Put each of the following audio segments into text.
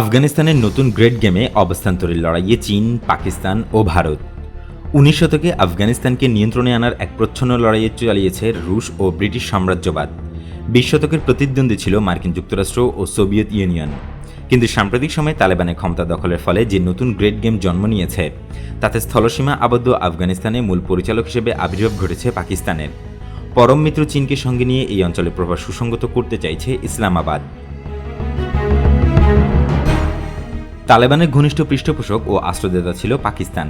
আফগানিস্তানের নতুন গ্রেট গেমে অবস্থান্তরের লড়াইয়ে চীন, পাকিস্তান ও ভারত। উনিশ শতকে আফগানিস্তানকে নিয়ন্ত্রণে আনার এক প্রচ্ছন্ন লড়াইয়ে চালিয়েছে রুশ ও ব্রিটিশ সাম্রাজ্যবাদ। বিশ শতকের প্রতিদ্বন্দ্বী ছিল মার্কিন যুক্তরাষ্ট্র ও সোভিয়েত ইউনিয়ন। কিন্তু সাম্প্রতিক সময়ে তালেবানের ক্ষমতা দখলের ফলে যে নতুন গ্রেট গেম জন্ম নিয়েছে, তাতে স্থলসীমা আবদ্ধ আফগানিস্তানে মূল পরিচালক হিসেবে আবির্ভাব ঘটেছে পাকিস্তানের। পরম মিত্র চীনকে সঙ্গে নিয়ে এই অঞ্চলের প্রভাব সুসংগত করতে চাইছে ইসলামাবাদ। তালেবানের ঘনিষ্ঠ পৃষ্ঠপোষক ও আশ্রয়দাতা ছিল পাকিস্তান।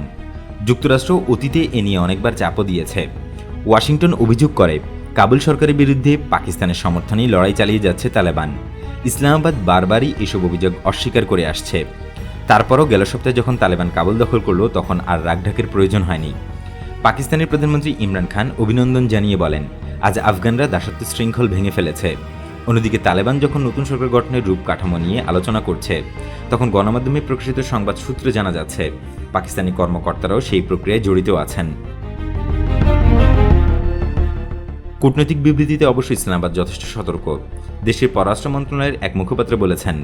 যুক্তরাষ্ট্র অতীতে এ নিয়ে অনেকবার চাপও দিয়েছে। ওয়াশিংটন অভিযোগ করে, কাবুল সরকারের বিরুদ্ধে পাকিস্তানের সমর্থনেই লড়াই চালিয়ে যাচ্ছে তালেবান। ইসলামাবাদ বারবারই এসব অভিযোগ অস্বীকার করে আসছে। তারপরও গেল সপ্তাহে যখন তালেবান কাবুল দখল করল, তখন আর রাগঢাকের প্রয়োজন হয়নি। পাকিস্তানের প্রধানমন্ত্রী ইমরান খান অভিনন্দন জানিয়ে বলেন, আজ আফগানরা দাসত্ব শৃঙ্খল ভেঙে ফেলেছে। অন্যদিকে তালেবান যখন নতুন সরকার গঠনের রূপ কাঠামো নিয়ে আলোচনা করছে, তখন গণমাধ্যমে প্রকাশিত সংবাদ সূত্রে জানা যাচ্ছে, পাকিস্তানি কর্মকর্তারাও সেই প্রক্রিয়ায় জড়িত আছেন। কূটনৈতিক বিবৃতিতে অবশ্য ইসলামাবাদ যথেষ্ট সতর্ক। দেশের পররাষ্ট্র মন্ত্রণালয়ের এক মুখপাত্র বলেছেন,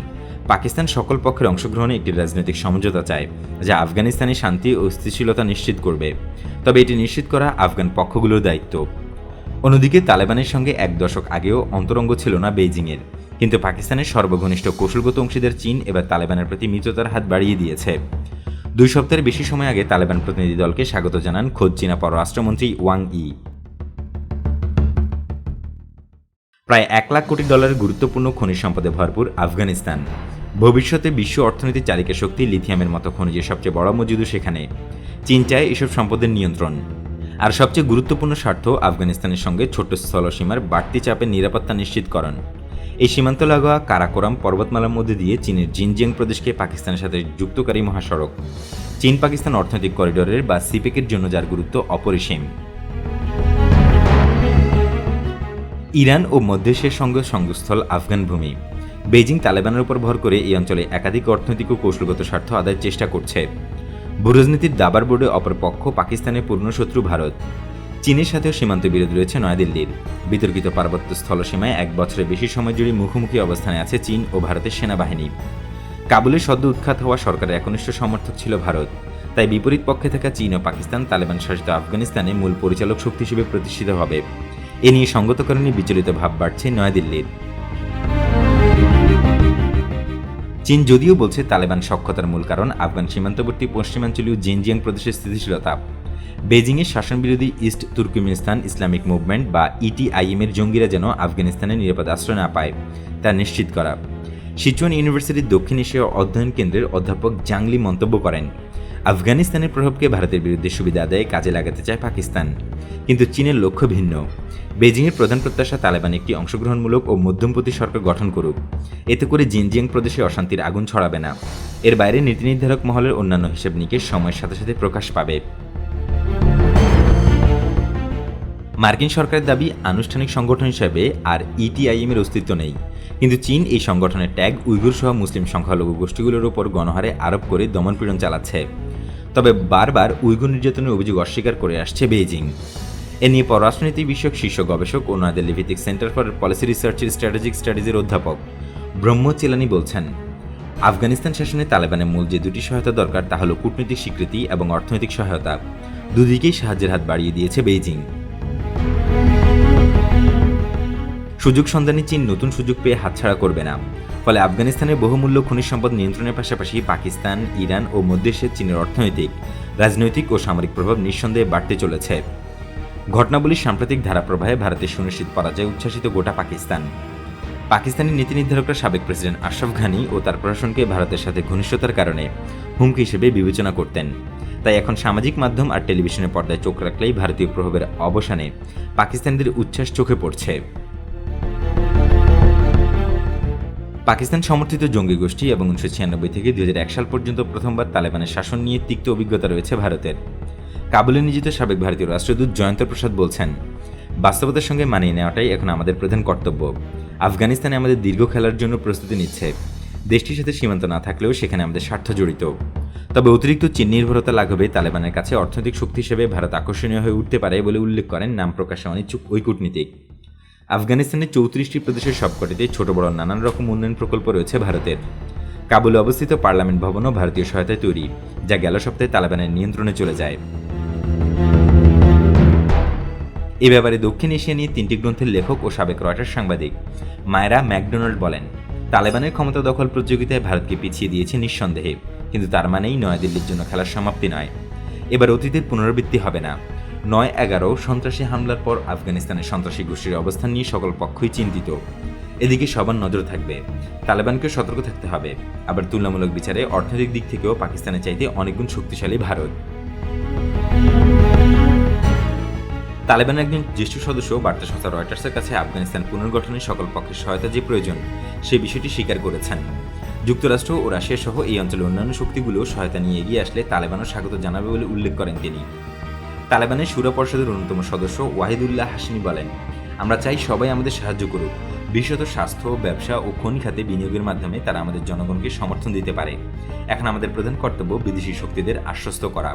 পাকিস্তান সকল পক্ষের অংশগ্রহণে একটি রাজনৈতিক সমঝোতা চায়, যা আফগানিস্তানে শান্তি ও স্থিতিশীলতা নিশ্চিত করবে। তবে এটি নিশ্চিত করা আফগান পক্ষগুলোর দায়িত্ব। অন্যদিকে তালেবানের সঙ্গে এক দশক আগেও অন্তরঙ্গ ছিল না বেইজিংয়ের। কিন্তু পাকিস্তানের সর্বঘনিষ্ঠ কৌশলগত অংশীদার চীন এবার তালেবানের প্রতি মিত্রতার হাত বাড়িয়ে দিয়েছে। দুই সপ্তাহের বেশি সময় আগে তালেবান প্রতিনিধি দলকে স্বাগত জানান খোদ চীনা পররাষ্ট্রমন্ত্রী ওয়াং ই। প্রায় এক লাখ কোটি ডলারের গুরুত্বপূর্ণ খনিজ সম্পদে ভরপুর আফগানিস্তান। ভবিষ্যতে বিশ্ব অর্থনীতির চালিকা শক্তি লিথিয়ামের মতো খনিজের সবচেয়ে বড় মজুদও সেখানে। চীন চায় এসব সম্পদের নিয়ন্ত্রণ। আর সবচেয়ে গুরুত্বপূর্ণ স্বার্থ আফগানিস্তানের সঙ্গে ছোট্ট স্থলসীমার বাড়তি চাপের নিরাপত্তা নিশ্চিত নিশ্চিতকরণ এই সীমান্ত লাগোয়া কারাকোরাম পর্বতমালার মধ্যে দিয়ে চীনের জিনজিয়াং প্রদেশকে পাকিস্তানের সাথে যুক্তকারী মহাসড়ক, চীন পাকিস্তান অর্থনৈতিক করিডোরের বা সিপেকের জন্য যার গুরুত্ব অপরিসীম। ইরান ও মধ্য এশিয়ার সঙ্গে সংযোগস্থল আফগান ভূমি। বেজিং তালেবানের উপর ভর করে এই অঞ্চলে একাধিক অর্থনৈতিক ও কৌশলগত স্বার্থ আদায়ের চেষ্টা করছে। ভূরাজনীতির দাবার বোর্ডে অপরপক্ষ পাকিস্তানের পূর্ণ শত্রু ভারত। চীনের সাথেও সীমান্ত বিরোধ রয়েছে নয়াদিল্লির। বিতর্কিত পার্বত্য স্থলসীমায় এক বছরের বেশি সময় জুড়ে মুখোমুখি অবস্থানে আছে চীন ও ভারতের সেনাবাহিনী। কাবুলে সদ্য উৎখাত হওয়া সরকারের একনিষ্ঠ সমর্থক ছিল ভারত। তাই বিপরীত পক্ষে থাকা চীন ও পাকিস্তান তালেবান শাসিত আফগানিস্তানে মূল পরিচালক শক্তি হিসেবে প্রতিষ্ঠিত হবে। এ নিয়ে সঙ্গত কারণে বিচলিত ভাব বাড়ছে নয়াদিল্লির। চীন যদিও বলছে তালেবান সক্ষতার মূল কারণ আফগান সীমান্তবর্তী পশ্চিমাঞ্চলীয় জিনজিয়াং প্রদেশের স্থিতিশীলতা। বেজিংয়ের শাসনবিরোধী ইস্ট তুর্কিমিস্তান ইসলামিক মুভমেন্ট বা ইটিআইএমের জঙ্গিরা যেন আফগানিস্তানে নিরাপদ আশ্রয় না পায়, তা নিশ্চিত করা। সিচুয়ান ইউনিভার্সিটির দক্ষিণ এশিয়া অধ্যয়ন কেন্দ্রের অধ্যাপক জাংলি মন্তব্য করেন। আফগানিস্তানের প্রভাবকে ভারতের বিরুদ্ধে সুবিধা আদায়ে কাজে লাগাতে চায় পাকিস্তান। কিন্তু চীনের লক্ষ্য ভিন্ন। বেজিংয়ের প্রধান প্রত্যাশা তালেবান একটি অংশগ্রহণমূলক ও মধ্যমপতি সরকার গঠন করুক। এতে করে জিনজিয়াং প্রদেশে অশান্তির আগুন ছড়াবে না। এর বাইরে নীতি নির্ধারক মহলের অন্যান্য হিসেব নিকেশ সময়ের সাথে সাথে প্রকাশ পাবে। মার্কিন সরকারের দাবি, আনুষ্ঠানিক সংগঠন হিসেবে আর ইটিআইএম এর অস্তিত্ব নেই। কিন্তু চীন এই সংগঠনের ট্যাগ উইগুর সহ মুসলিম সংখ্যালঘু গোষ্ঠীগুলোর উপর গণহারে আরোপ করে দমনপীড়ন চালাচ্ছে। তবে বারবার উইগুর নির্যাতনের অভিযোগ অস্বীকার করে আসছে বেইজিং। এ নিয়ে পররাষ্ট্রনীতি বিষয়ক শীর্ষ গবেষক ও নয়াদিল্লি ভিত্তিক সেন্টার ফর পলিসি রিসার্চের স্ট্র্যাটেজিক স্টাডিজের অধ্যাপক ব্রহ্ম চিলানি বলছেন, আফগানিস্তান শাসনে তালেবানের মূল যে দুটি সহায়তা দরকার তা হল কূটনৈতিক স্বীকৃতি এবং অর্থনৈতিক সহায়তা। দুদিকেই সাহায্যের হাত বাড়িয়ে দিয়েছে বেইজিং। সুযোগ সন্ধানী চীন নতুন সুযোগ পেয়ে হাতছাড়া করবে না। ফলে আফগানিস্তানের বহুমূল্য খনিজ সম্পদ নিয়ন্ত্রণের পাশাপাশি পাকিস্তান, ইরান ও মধ্য এশিয়ার চীনের অর্থনৈতিক, রাজনৈতিক ও সামরিক প্রভাব নিঃসন্দেহে বাড়তে চলেছে। ঘটনাবলীর সাম্প্রতিক ধারাপ্রবাহে ভারতের সুনিশ্চিত পরাজয় উচ্ছ্বাসিত গোটা পাকিস্তান। পাকিস্তানি নীতি নির্ধারকরা সাবেক প্রেসিডেন্ট আশরাফ ঘানি ও তার প্রশাসনকে ভারতের সাথে ঘনিষ্ঠতার কারণে হুমকি হিসেবে বিবেচনা করতেন। তাই এখন সামাজিক মাধ্যম আর টেলিভিশনের পর্দায় চোখ রাখলেই ভারতীয় প্রভাবের অবসানে পাকিস্তানিদের উচ্ছ্বাস চোখে পড়ছে। পাকিস্তান সমর্থিত জঙ্গি গোষ্ঠী এবং উনিশশো ছিয়ানব্বই থেকে দুই হাজার এক সাল পর্যন্ত প্রথমবার তালেবানের শাসন নিয়ে তিক্ত অভিজ্ঞতা রয়েছে ভারতের। কাবুলে নিয়োজিত সাবেক ভারতীয় রাষ্ট্রদূত জয়ন্ত প্রসাদ বলছেন, বাস্তবতার সঙ্গে মানিয়ে নেওয়াটাই এখন আমাদের প্রধান কর্তব্য। আফগানিস্তানে আমাদের দীর্ঘ খেলার জন্য প্রস্তুতি নিচ্ছে। দেশটির সাথে সীমান্ত না থাকলেও সেখানে আমাদের স্বার্থ জড়িত। তবে অতিরিক্ত চীন নির্ভরতা লাঘবে তালেবানের কাছে অর্থনৈতিক শক্তি হিসেবে ভারত আকর্ষণীয় হয়ে উঠতে পারে বলে উল্লেখ করেন নাম প্রকাশে অনিচ্ছুক ওই কূটনীতিক। আফগানিস্তানের চৌত্রিশটি প্রদেশের সবকটিতে ছোট বড় নানান রকম উন্নয়ন প্রকল্প রয়েছে ভারতের। কাবুলে অবস্থিত পার্লামেন্ট ভবনও ভারতীয় সহায়তায় তৈরি, যা গেল সপ্তাহে তালেবানের নিয়ন্ত্রণে চলে যায়। এ ব্যাপারে দক্ষিণ এশিয়া নিয়ে তিনটি গ্রন্থের লেখক ও সাবেক রয়টার সাংবাদিক মায়েরা ম্যাকডোনাল্ড বলেন, তালেবানের ক্ষমতা দখল প্রতিযোগিতায় ভারতকে পিছিয়ে দিয়েছে নিঃসন্দেহে, কিন্তু তার মানেই নয়াদিল্লির জন্য খেলার সমাপ্তি নয়। এবার অতীতের পুনরাবৃত্তি হবে না। নয় এগারো সন্ত্রাসী হামলার পর আফগানিস্তানের সন্ত্রাসী গোষ্ঠীর অবস্থান নিয়ে সকল পক্ষই চিন্তিত। এদিকে সবার নজর থাকবে। তালেবানকে সতর্ক থাকতে হবে। আবার তুলনামূলক বিচারে অর্থনৈতিক দিক থেকেও পাকিস্তানের চাইতে অনেকগুণ শক্তিশালী ভারত। তালেবানের একজন জ্যেষ্ঠ সদস্য বার্তা সংস্থা রয়টার্সের কাছে আফগানিস্তান পুনর্গঠনে সকল পক্ষের সহায়তা যে প্রয়োজন, সে বিষয়টি স্বীকার করেছেন। যুক্তরাষ্ট্র ও রাশিয়া সহ এই অঞ্চলের অন্যান্য শক্তিগুলো সহায়তা নিয়ে এগিয়ে আসলে তালেবানও স্বাগত জানাবে বলে উল্লেখ করেন তিনি। তালেবানের সুরা পর্ষদের অন্যতম সদস্য ওয়াহিদুল্লাহ হাসিনি বলেন, আমরা চাই সবাই আমাদের সাহায্য করুক। বিশেষত স্বাস্থ্য, ব্যবসা ও খনি খাতে বিনিয়োগের মাধ্যমে তারা আমাদের জনগণকে সমর্থন দিতে পারে। এখন আমাদের প্রধান কর্তব্য বিদেশি শক্তিদের আশ্বস্ত করা।